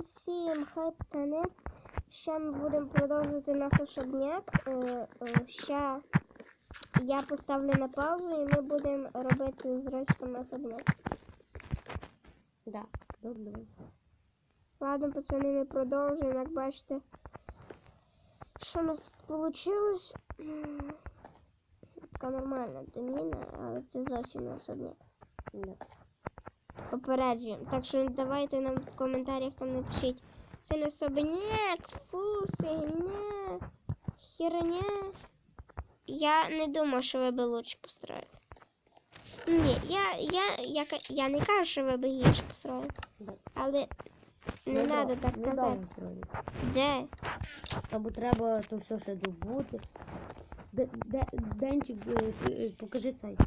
всім хай пацани. Ще ми будемо продовжувати наш особняк. Е, е, Ще я поставлю на паузу і ми будемо робити з Ростом особняк. Да. Добре. Ладно, пацани, ми продовжуємо, як бачите. Що у нас тут вийшло? Така нормальна доміна, але це зовсім не особняк. Да. Попереджуємо. Так що давайте нам в коментарях там напишіть. Це не особняк, фу, фігня, херня. Я не думаю, що ви би лучше построїли. Ні, я, я, я, я не кажу, що ви би гірше построїли. Але не треба так казати. Де? Або треба то все ще добути. Де, де, Денчик, е, е, покажи цей.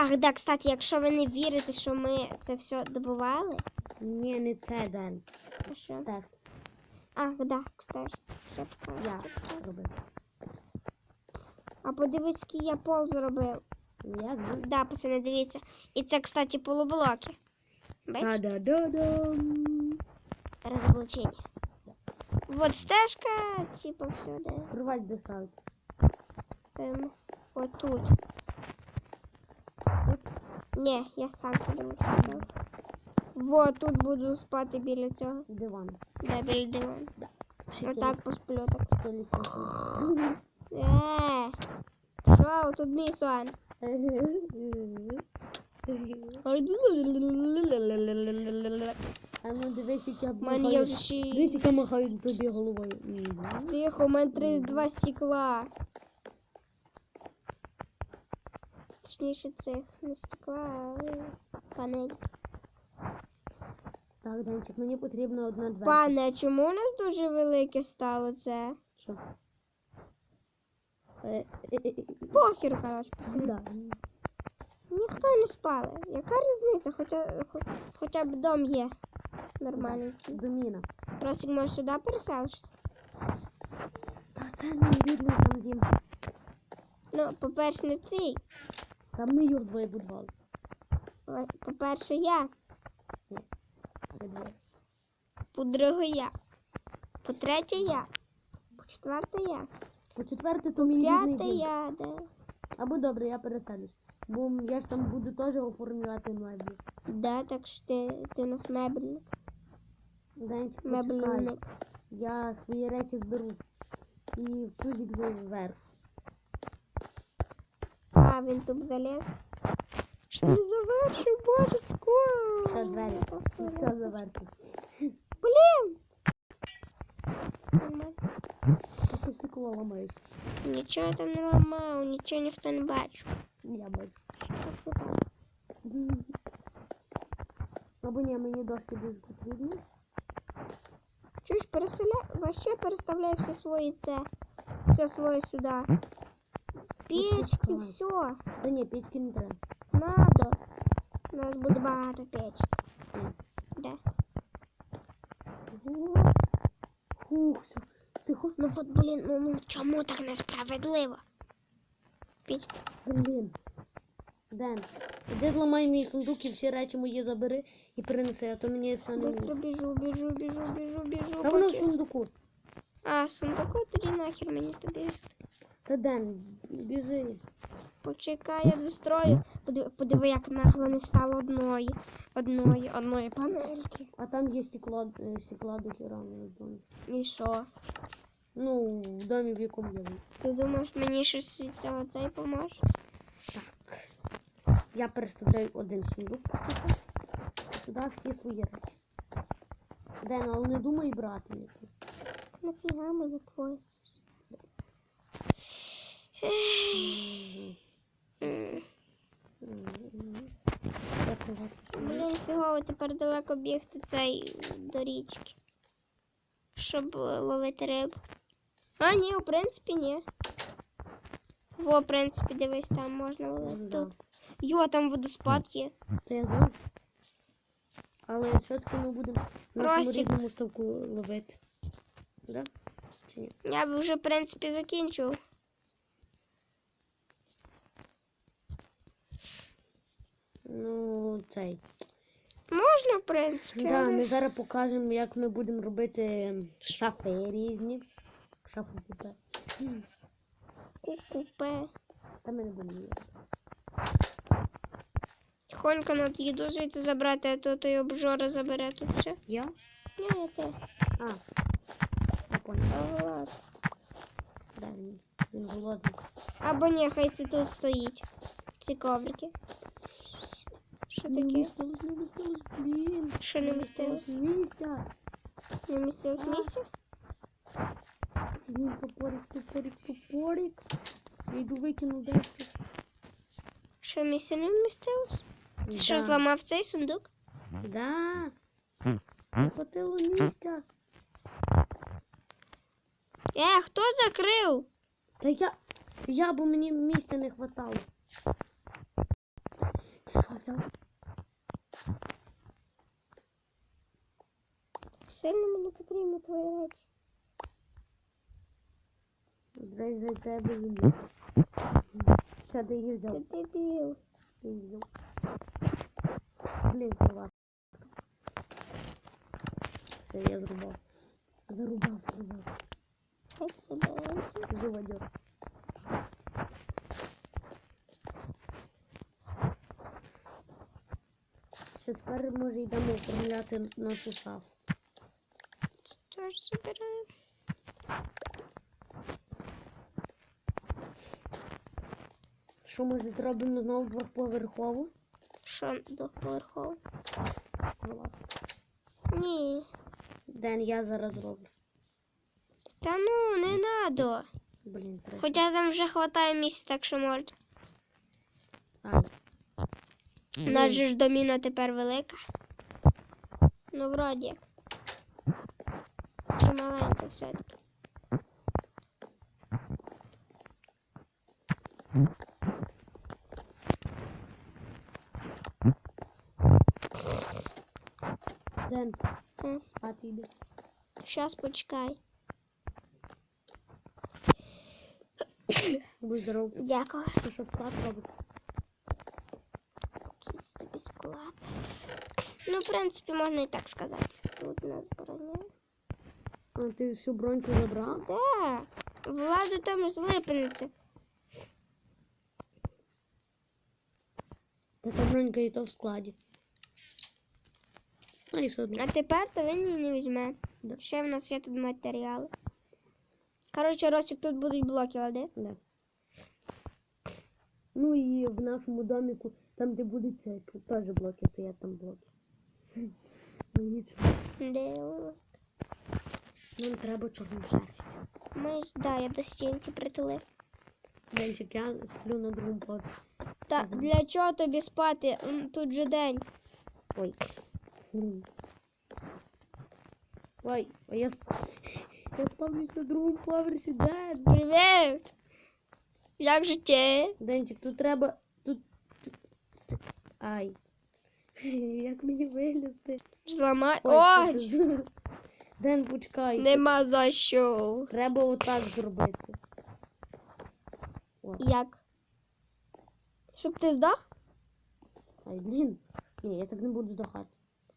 Ах, да, кстати, якщо ви не вірите, що ми це все добували. Ні, не це Ден. то що? Стеф. Ах, да, кстати. Що таке? Я робив. А подивись, який я пол зробив. Як же? Да, пацани, дивіться. І це, кстати, полублоки. Бачиш? Та-да-да-дам. Вот стежка, типа всюди. Кровать де ставити. Ем, тут. Ні, я сам лучше зробив. Вот тут буду спати біля цього. Диван. Да, біля дивану. Отак посплю так. Е, що, тут мій сон. А ну дивись, як я махаю. Дивись, як я махаю тобі головою. Тихо, у мене 32 стекла. Точніше цих не стекла, а панель. Так, Денчик, мені потрібна одна дверка. Пане, а чому у нас дуже велике стало це? Що? Е, е, е, Похер, коротше. Да. Ніхто не спали. Яка різниця? Хоча, хо- хоча б дом є нормальненький. Доміна. Росик, може сюди переселишся? Та це не рідний там дім. Ну, по-перше, не твій. Там ми його двоє будували. По-перше, я. Ви двоє. По-друге, я. По-третє, я. По-четверте, я. По четверте, то мій рідний П'яте, дім. я, да. Або добре, я переселюсь. Бо я ж там буду теж оформлювати меблі. Да, так що ти, ти нас мебельник. Денчик, почекай. Я свої речі зберу. І пузик вверх. А, він тут заліз. Не завершив, божечко. Все, двері. Все заверху. Блін. Нормально. А що стекло ламаєш? Нічого там не ламав, нічого ніхто не бачив. Я бачу. Так що так. Або ні, мені дошки дуже потрібні. Чуєш, переселя... Вообще переставляй все свої це. Все своє сюди. Печки, все. Та ні, пічки не треба. Надо. У нас буде багато печок. Да. Хух, все. Тихо. Ну от, блін, ну, ну чому так несправедливо? Печки. Блін. Ден, іди зламай мій сундук і всі речі мої забери і принеси, а то мені все не Быстро біжу, біжу, біжу, біжу, біжу. Та воно в поки- сундуку. А, сундуку тоді нахер мені тобі. Та Ден, біжи. Почекай, я дострою. Подиви, подиви, як нагло не стало одної, одної, одної панельки. А там є стекло, е, стекла до хіра в домі. І що? Ну, в домі, в якому я. Ти думаєш, мені щось від цього цей поможе? Так. Я переставляю один сундук. Туди всі свої речі. Ден, але не думай брати нічого. Нафіга мені твоє це все? М. Я приватний сундук. Блін, фігово тепер далеко бігти цей до річки. Щоб ловити рибу. А, ні, в принципі, ні. Во, в принципі, дивись, там можна ловити Да. тут. Йо, там водоспад є. Та я знаю. Але все-таки ми будемо нашому рідному ставку ловити. Да? Чи ні? Я б вже, в принципі, закінчив. Ну, цей. Можна, в принципі. Да, але- ми зараз покажемо, як ми будемо робити шафи різні. Шафу купе. Купе. Та ми не будемо їсти. Тихонько надо їду звідси забрати, а то той обжора забере тут все. Я? Ні, я те. А. Я. Да, він голодний. Або ні, хай це тут стоїть. Ці коврики. Що Не таке? вмістилось, не вмістилось, блін. Що не вмістилось? Місця. Не вмістилось А. місця? Блін, топорик, топорик, топорик. Я йду викину дещо. Що місця не вмістилось? Ти що Да. зламав цей сундук? Да. Не хватило місця. Е, хто закрив? Та я, я, бо мені місця не хватало. Ти що взяв? Сильно мені потрібно твої речі. Дай за тебе люблю. Все, де її Ти взяв? дебіл. Ти її. Блін, кроват. Все, я зрубав. Зарубав, зарубав. Хай себе. Живодер. Ще тепер може йдемо оформляти нашу шафу. Це теж забираю. Що може зробимо знову двохповерхову? Що двохповерхово? Кроват. Ні. Ден, я зараз зроблю. Та ну, не надо. Блін. Хоча там вже хватає місця, так що можна. Ай. У нас же ж доміна тепер велика. Ну, вроді. Чи маленька все-таки. Ден, М, а ти йди. Щас почекай. Будь здоров. Дякую. Ти що склад робиш? Якийсь тобі склад. Ну, в принципі, можна і так сказати. Тут у нас броня. А ти всю броньку забрав? Да. Владу там злипнеться. Та та бронька і то в складі. Ну і все одно. А тепер то він її не візьме. Да. Ще в нас є тут матеріали. Коротше, Росик, тут будуть блоки, лади? Да. Ну і в нашому доміку, там де будуть теж блоки стоять, там блоки. Логічно. Нам треба чорну шерсть. Ми да, я до стінки притулив. Денчик, я сплю на другому поверсі. Та Ага. для чого тобі спати? М, Тут же день. Ой. М. Ой, а я, сп- я спавлюсь на другому поверсі, Ден. Привіт! Як життя? Денчик, тут треба. Тут- тут- Ай. Як мені вилізти? Зламай. Ой, Ой! Ден, почекай. Нема за що. Треба отак зробити. О, Як? Щоб ти здох? ай, блін. Ні, я так не буду здохати.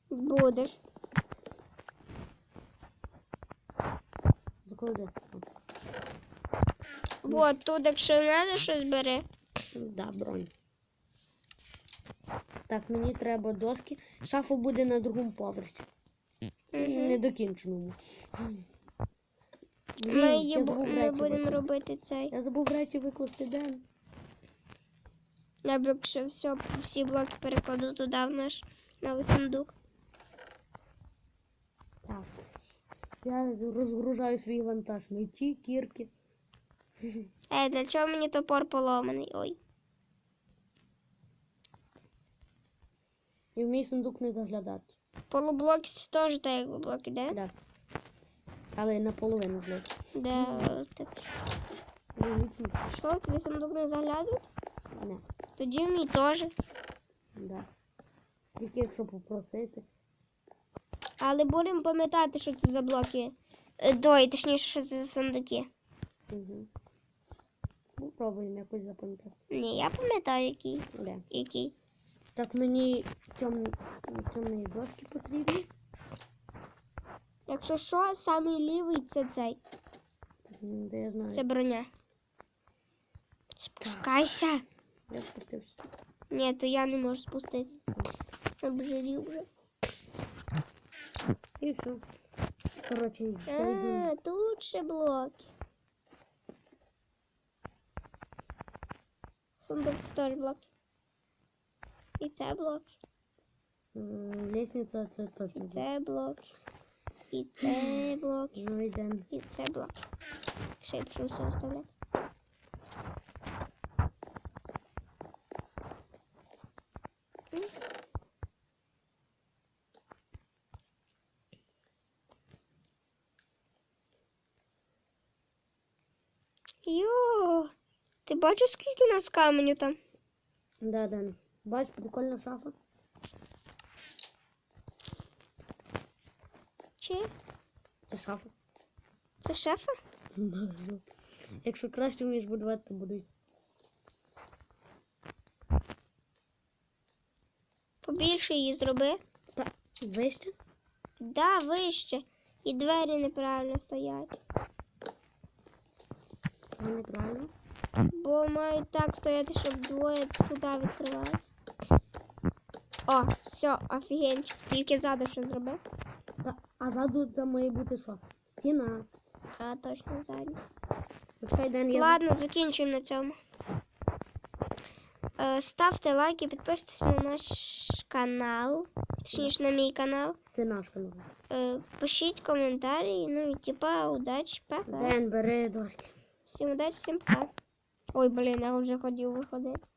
Будеш. Заклади. Вот тут, якщо треба щось бери. Да, бронь. Так, мені треба доски. Шафа буде на другому поверсі. Недокінченому. Блін, Ми, я її, бу- забув ми речі будемо викласти. робити цей. Я забув речі викласти Ден. Я б якщо все, всі блоки перекладу туди в наш новий сундук. Так. Я розгружаю свій вантаж. Мечі, кірки. Е, для чого мені топор поломаний? Ой. І в мій сундук не заглядати. Полублоки це теж так як блоки, де? Да. Але наполовину блок. Де так. Що, тобі сундук не заглядують? Не. Тоді мій теж. Да. Тільки якщо попросити. Але будемо пам'ятати, що це за блоки. Е, Ой, точніше, що це за сундуки. Угу. Ну, пробуємо якось запам'ятати. Ні, я пам'ятаю, який. Де? який. Так мені темні, темні доски потрібні. Якщо що, самий лівий це цей. Де я знаю. Це броня. Спускайся. Я спустився. Ні, то я не можу спуститися. Обжирів вже. І все. Коротше. А, тут ще блоки. Сундук теж блоки. І це блоки. М, Лестниця це точно. І це блоки. І це блоки. Ну йдемо. І це блоки. Ще я пішов все виставляти. М. Йо, ти бачиш, скільки у нас каменю там? Да, Денис. Бач, прикольна шафа. Чи Це шафа. це шефа? Якщо краще вмієш будувати, то будуй. Побільше її зроби. Та вище? Да, вище. І двері неправильно стоять. Неправильно. Бо мають так стояти, щоб двоє туди відкривалися. О, все, офігенчик. Тільки ззаду що зробив. Та, а ззаду це має бути що? Стіна. А, точно ззаду. Почекай, Ден, я... Ладно, закінчуємо на цьому. Е, Ставте лайки, підписуйтесь на наш канал. Точніше, на мій канал. Це наш канал. Е, Пишіть коментарі. Ну і типа, удачі, пока. Ден, бери доски. Всім удачі, всім пока. Ой, блін, я вже хотів виходити.